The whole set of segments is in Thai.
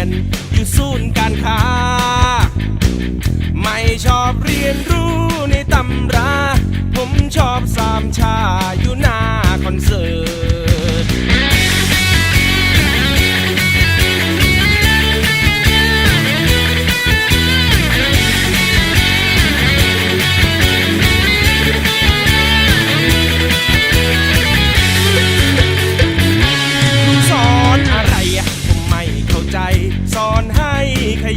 อบวนเวียนอยู่ศูนย์การค้า ไม่ชอบเรียนรู้ในตำรา ผมชอบสามชาอยู่หน้าคอนเสิร์ต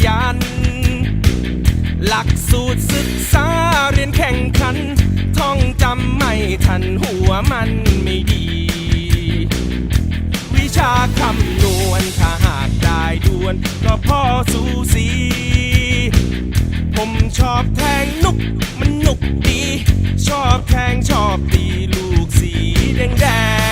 ยัน หลักสูตรศึกษาเรียนแข่งขัน ท่องจำไม่ทันหัวมันไม่ดี วิชาคำนวณถ้าหากได้ดวน ก็พ่อสูสี ผมชอบแทงนุกมันนุกดี ชอบแทงชอบตีลูกสีแดงแดง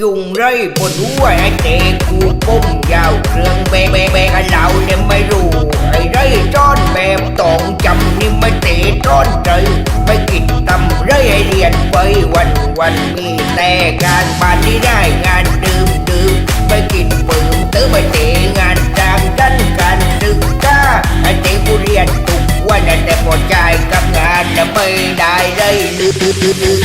ยุงไรบนหัวไอ้เด็กกูปุ้มยาวเครื่องเบะเบะเบะกันเราเนี่ยไม่รู้ไอ้ไรจ้อนแบบต้องจำนี่ไม่เตะจ้อนใจไปกินตำไรไอ้เรียนไปวันวันมีแต่การบ้านที่ได้งานดื่มดื่มไปกินปืมตื้อไปเตะงานจางดันการศึกษาไอ้เด็กกูเรียนทุกวันแต่พอใจกับงานน่ะไม่ได้เลยลืม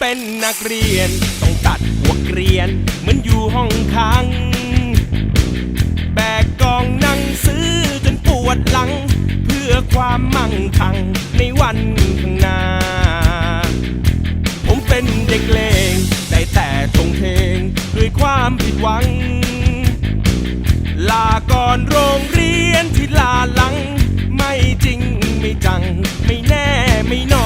เป็นนักเรียน ต้องตัดหัวเกรียน เหมือนอยู่ห้องค้างแบกกองหนังซื้อจนปวดหลัง เพื่อความมั่งคั่งในวันข้างหน้า ผมเป็นเด็กเลงได้แต่ทงเทงด้วยความผิดหวัง ลาก่อนโรงเรียนที่ลาหลัง ไม่จริงไม่จัง ไม่แน่ไม่นอ